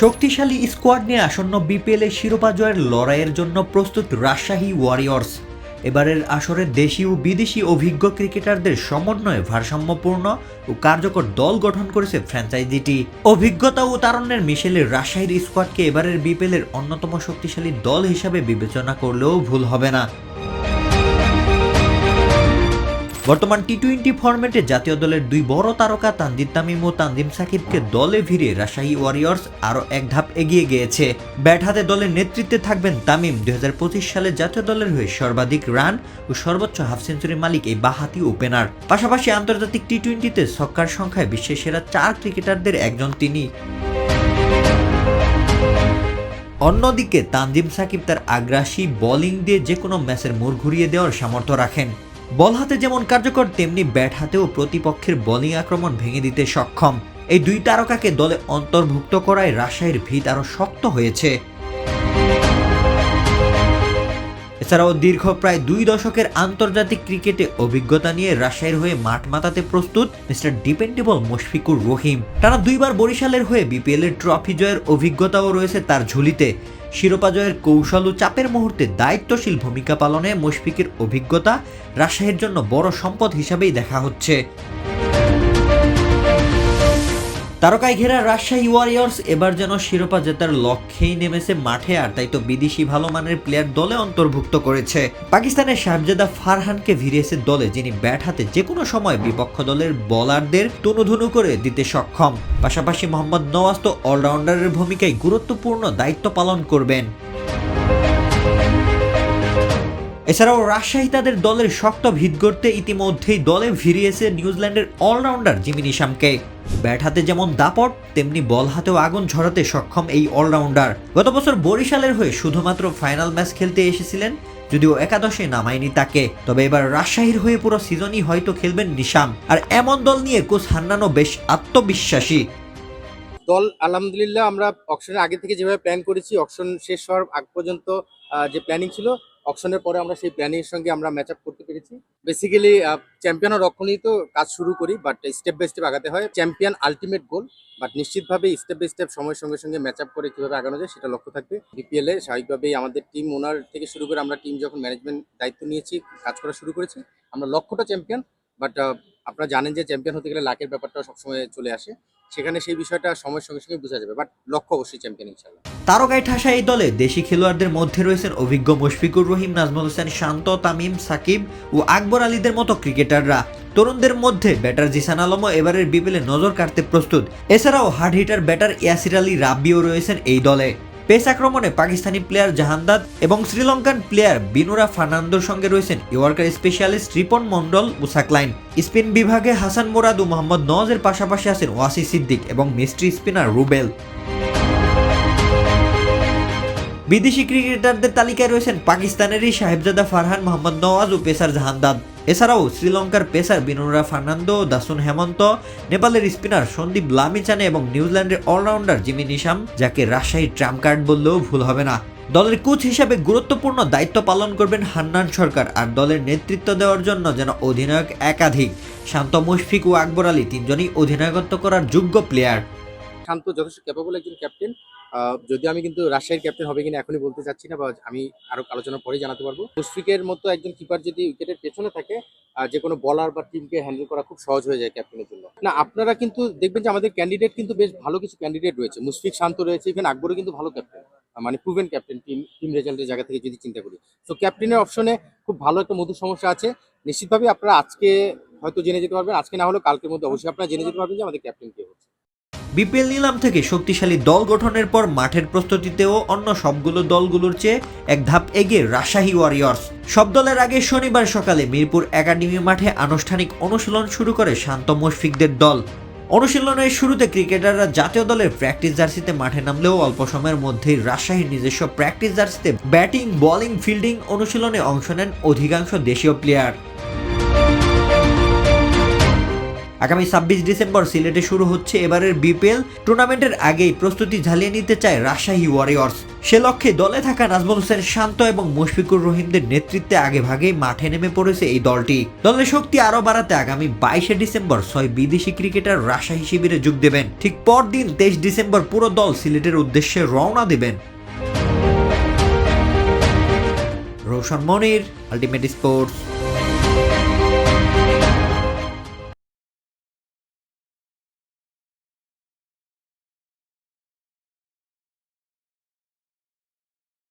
শক্তিশালী স্কোয়াড নিয়ে আসন্ন বিপিএল শিরোপা জয়ের লড়াইয়ের জন্য প্রস্তুত রাজশাহী ওয়ারিয়র্স এবারের আসরে দেশি ও বিদেশি অভিজ্ঞ ক্রিকেটারদের সমন্বয়ে ভারসাম্যপূর্ণ ও কার্যকর দল গঠন করেছে ফ্র্যাঞ্চাইজিটি। অভিজ্ঞতা ও তারণ্যের মিশেলে রাজশাহীর স্কোয়াডকে এবারের বিপিএল এর অন্যতম শক্তিশালী দল হিসাবে বিবেচনা করলেও ভুল হবে না। বর্তমান টি টোয়েন্টি ফরম্যাটে জাতীয় দলের দুই বড় তারকা তানজিদ তামিম ও তানজিম সাকিবকে দলে ভিড়ে রাজশাহী ওয়ারিয়র্স আরও এক ধাপ এগিয়ে গিয়েছে। ব্যাট হাতে দলের নেতৃত্বে থাকবেন তামিম। দুই হাজার পঁচিশ সালে জাতীয় দলের হয়ে সর্বাধিক রান ও সর্বোচ্চ হাফ সেঞ্চুরি মালিক এই বাহাতি ওপেনার। পাশাপাশি আন্তর্জাতিক টি টোয়েন্টিতে ছক্কার সংখ্যায় বিশ্বের সেরা চার ক্রিকেটারদের একজন তিনি। অন্যদিকে তানজিম সাকিব তার আগ্রাসী বোলিং দিয়ে যে কোনো ম্যাচের মোড় ঘুরিয়ে দেওয়ার সামর্থ্য রাখেন। বল হাতে যেমন কার্যকর, তেমনি ব্যাট হাতেও প্রতিপক্ষের বোলিং আক্রমণ ভেঙে দিতে সক্ষম। এই দুই তারকাকে দলে অন্তর্ভুক্ত করায় রাজশাহীর ভিত আরও শক্ত হয়েছে। এছাড়াও দীর্ঘ প্রায় দুই দশকের আন্তর্জাতিক ক্রিকেটে অভিজ্ঞতা নিয়ে রাজশাহীর হয়ে মাঠ মাতাতে প্রস্তুত মিস্টার ডিপেন্ডেবল মুশফিকুর রহিম। টানা দুইবার বরিশালের হয়ে বিপিএলের ট্রফি জয়ের অভিজ্ঞতাও রয়েছে তার ঝুলিতে। শিরোপা জয়ের কৌশল ও চাপের মুহূর্তে দায়িত্বশীল ভূমিকা পালনে মুশফিকের অভিজ্ঞতা, রাজশাহীর জন্য বড় সম্পদ হিসাবেই দেখা হচ্ছে। তারকায় ঘেরা রাজশাহী ওয়ারিয়র্স এবার যেন শিরোপা জেতার লক্ষ্যেই নেমেছে মাঠে, আর তাই তো বিদেশি ভালো মানের প্লেয়ার দলে অন্তর্ভুক্ত করেছে। পাকিস্তানের সাহেবজাদা ফারহানকে ভিড়িয়েছে দলে, যিনি ব্যাট হাতে যে কোনো সময় বিপক্ষ দলের বলারদের তনুধনু করে দিতে সক্ষম। পাশাপাশি মোহাম্মদ নওয়াজ তো অলরাউন্ডারের ভূমিকায় গুরুত্বপূর্ণ দায়িত্ব পালন করবেন। এছাড়াও রাজশাহী তাদের দলের শক্ত ভিত গড়তে ইতিমধ্যেই দলে ভিড়িয়েছে নিউজিল্যান্ডের অলরাউন্ডার জিমি নিশামকে। ব্যাট হাতে যেমন দাপট, তেমনি বল হাতেও আগুন ঝরাতে সক্ষম এই অলরাউন্ডার। গত বছর বরিশালের হয়ে শুধুমাত্র ফাইনাল ম্যাচ খেলতে এসেছিলেন, যদিও একাদশে নামায়নি তাকে। তবে এবার রাজশাহীর হয়ে পুরো সিজনই হয়তো খেলবেন নিশাম আর এমন দল নিয়ে কোচ হান্নানো বেশ আত্মবিশ্বাসী। দল, আলহামদুলিল্লাহ, আমরা অকশনের আগে থেকে যেভাবে প্ল্যান করেছি অকশন শেষ হওয়ার আগ পর্যন্ত যে প্ল্যানিং ছিল অকশনের পরে আমরা সেই প্ল্যানিং এর সঙ্গে আমরা ম্যাচ আপ করতে পেরেছি। বেসিক্যালি চ্যাম্পিয়ন রক্ষণেই তো কাজ শুরু করি বাট স্টেপ বাই স্টেপ আগাতে হয়। চ্যাম্পিয়ন আলটিমেট গোল বাট নিশ্চিতভাবে স্টেপ বাই স্টেপ সময়ের সঙ্গে সঙ্গে ম্যাচ আপ করে কীভাবে আগানো যায় সেটা লক্ষ্য থাকবে। বিপিএল স্বাভাবিকভাবেই আমাদের টিম ওনার থেকে শুরু করে আমরা টিম যখন ম্যানেজমেন্ট দায়িত্ব নিয়েছি, কাজ করা শুরু করেছি, আমরা লক্ষ্যটা চ্যাম্পিয়ন বাট আপনারা জানেন যে চ্যাম্পিয়ন হতে গেলে লাকের ব্যাপারটা সবসময় চলে আসে। সেখানে সেই বিষয়টা সময়ের সঙ্গে সঙ্গে বোঝা যাবে বাট লক্ষ্য অবশ্যই চ্যাম্পিয়ন ইনশাল্লাহ তারকায় ঠাসা এই দলে দেশি খেলোয়াড়দের মধ্যে রয়েছেন অভিজ্ঞ মুশফিকুর রহিম, নাজমুল হোসেন, শান্ত, তামিম, সাকিব ও আকবর আলীদের মতো ক্রিকেটাররা। তরুণদের মধ্যে ব্যাটার জিসান আলমও এবারের বিপিএলে নজর কাটতে প্রস্তুত। এছাড়াও hard hitter batter Yasir Ali রাব্বিও রয়েছেন এই দলে। পেস আক্রমণে পাকিস্তানি প্লেয়ার জাহান্দাদ এবং শ্রীলঙ্কান প্লেয়ার বিনুরা ফার্নান্দোর সঙ্গে রয়েছেন yorker specialist Ripon Mondal Musaklain spin বিভাগে হাসান মোরাদ ও মোহাম্মদ নওয়াজের পাশাপাশি আছেন ওয়াসি সিদ্দিক এবং মিস্ট্রি স্পিনার রুবেল। বিদেশি ক্রিকেটারদের তালিকায় রয়েছেন পাকিস্তানেরই সাহেবজাদা ফারহান, মোহাম্মদ নওয়াজ ও পেসার জাহান্দাদ। এছাড়াও শ্রীলঙ্কার পেসার বিনুরা ফার্নান্দো, দাসুন হেমন্ত, নেপালের স্পিনার সন্দীপ লামিচানে এবং নিউজিল্যান্ডের অলরাউন্ডার জিমি নিশাম, যাকে রাজশাহী ট্রাম্প কার্ড বললেও ভুল হবে না। দলের কোচ হিসাবে গুরুত্বপূর্ণ দায়িত্ব পালন করবেন হান্নান সরকার আর দলের নেতৃত্ব দেওয়ার জন্য যেন অধিনায়ক একাধিক। শান্ত, মুশফিক ও আকবর আলী তিনজনই অধিনায়কত্ব করার যোগ্য প্লেয়ার। শান্ত যথেষ্ট ক্যাপেবল একজন ক্যাপ্টেন যদি আমি কিন্তু রাজশাহীর ক্যাপ্টেন হবে কিনা এখনই বলতে চাচ্ছি না, বা আমি আরও আলোচনা পরেই জানাতে পারব। মুশফিকের মতো একজন কিপার যদি উইকেটের পেছনে থাকে যে কোনো বলার বা টিমকে হ্যান্ডেল করা খুব সহজ হয়ে যায় ক্যাপ্টেনের জন্য। না, আপনারা কিন্তু দেখবেন যে আমাদের ক্যান্ডিডেট কিন্তু বেশ ভালো কিছু ক্যান্ডিডেট রয়েছে। মুশফিক শান্ত রয়েছে ইভেন আকবরও কিন্তু ভালো ক্যাপ্টেন মানে প্রুভেন ক্যাপ্টেন টিম টিম রেজাল্টের জায়গা থেকে যদি চিন্তা করি। তো ক্যাপ্টেনের অপশনে খুব ভালো একটা মধুর সমস্যা আছে। নিশ্চিতভাবে আপনারা আজকে হয়তো জেনে যেতে পারবেন, আজকে না হলেও কালকের মধ্যে অবশ্যই আপনারা জেনে যেতে পারবেন যে আমাদের ক্যাপ্টেন কে বিপিএল নিলাম থেকে শক্তিশালী দল গঠনের পর মাঠের প্রস্তুতিতেও অন্য সবগুলো দলগুলোর চেয়ে এক ধাপ এগিয়ে রাজশাহী ওয়ারিয়র্স সব দলের আগে শনিবার সকালে মিরপুর একাডেমি মাঠে আনুষ্ঠানিক অনুশীলন শুরু করে শান্ত মুশফিকদের দল। অনুশীলনের শুরুতে ক্রিকেটাররা জাতীয় দলের প্র্যাকটিস জার্সিতে মাঠে নামলেও অল্প সময়ের মধ্যেই রাজশাহীর নিজস্ব প্র্যাকটিস জার্সিতে ব্যাটিং বোলিং ফিল্ডিং অনুশীলনে অংশ নেন অধিকাংশ দেশীয় প্লেয়ার আগামী ছাব্বিশ ডিসেম্বর সিলেটে শুরু হচ্ছে এবারের বিপিএল টুর্নামেন্টের আগেই প্রস্তুতি ঝালিয়ে নিতে চায় রাজশাহী ওয়ারিয়র্স। সে লক্ষ্যে দলে থাকা নাজমুল হোসেন শান্ত এবং মুশফিকুর রহিমদের নেতৃত্বে আগে ভাগেই মাঠে নেমে পড়েছে এই দলটি। দলের শক্তি আরও বাড়াতে আগামী বাইশে ডিসেম্বর ছয় বিদেশি ক্রিকেটার রাজশাহী শিবিরে যোগ দেবেন। ঠিক পরদিন তেইশ ডিসেম্বর পুরো দল সিলেটের উদ্দেশ্যে রওনা দেবেন। Roshan Monir, ultimate sports.